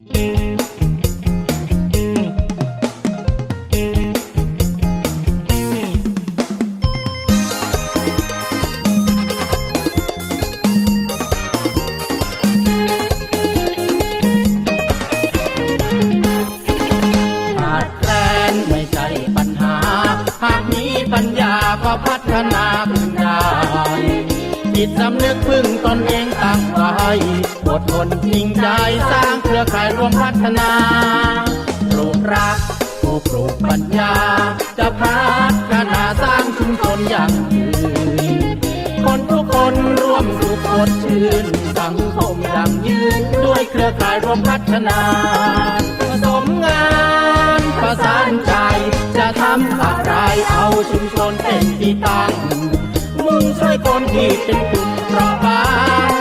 ขาดแคลนไม่ใช่ปัญหา หากมีปัญญาก็พัฒนาขึ้น จิตสำนึกพึ่งตนเองตั้งไว้อดทนจริงใจสร้างเครือข่ายรวมพัฒนาปลูกรักผู้ปลูกปัญญา จะพัฒนาสร้างชุมชนอย่างยืนคนทุกคนร่วมสุขสดชื่นสังคมยั่งยืนด้วยเครือข่ายรวมพัฒนาผสมงานประสานใจ จะทำอะไรเอาชุมชนเป็นที่ตั้ง มุ่งช่วยคนที่เป็นกลุ่มเปราะบาง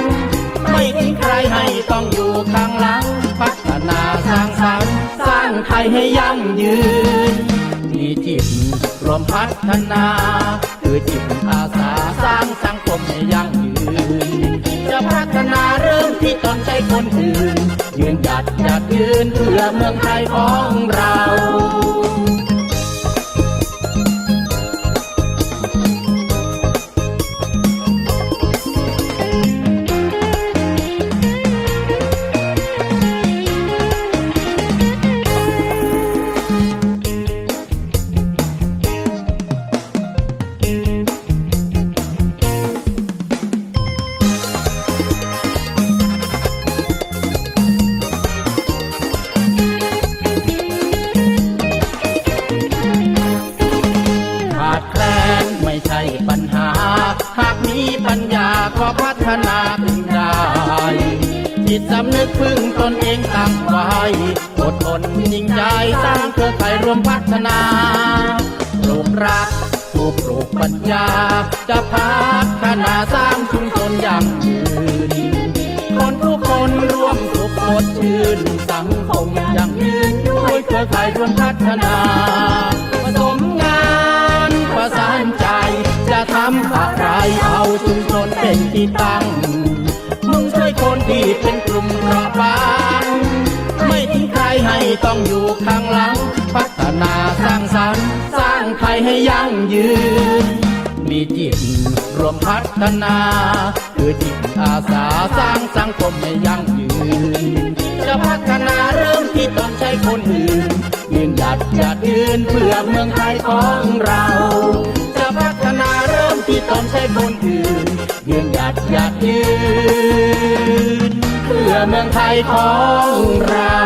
ไม่ทิ้งใครให้ต้องอยู่ข้างหลัง พัฒนาสร้างสรรค์สร้างไทยให้ยั่งยืน มีจิตรวมพัฒนา คือจิตอาสาสร้างสังคมให้ยั่งยืน จะพัฒนาเริ่มที่ตนใจคนอื่น ยืนหยัดหยัดยืนเพื่อเมืองไทยของ ญญาก็พัฒนาขึ้นได้จิตสำนึกพึ่งตนเองตั้งไว้อดทนจริงใจสร้างเครือข่ายรวมพัฒนาปลูกรักผู้ปลูกปัญญา จะพัฒนาสร้างชุมชนอย่างยืนคนทุกคนร่วมสุขสดชื่นสังคมอย่างยืนด้วยเครือข่ายรวมพัฒนาผสมงาน เป็นที่ตั้งมุ่งช่วยคนที่เป็นกลุ่มเปราะบางไม่ทิ้งใครให้ต้องอยู่ข้างหลัง พัฒนาสร้างสรรค์ สร้างไทยให้ยั่งยืน มีจิตรวมพัฒนา คือจิตอาสาสร้างสังคมให้ยั่งยืน จะพัฒนาเริ่มที่ตนใช้คนอื่นยืนหยัดหยัดยืนเพื่อเมืองไทยของเรา จะพัฒนาเริ่มที่ตนใช้คนอื่น ยืนหยัดหยัดยืน เพื่อเมืองไทยของเรา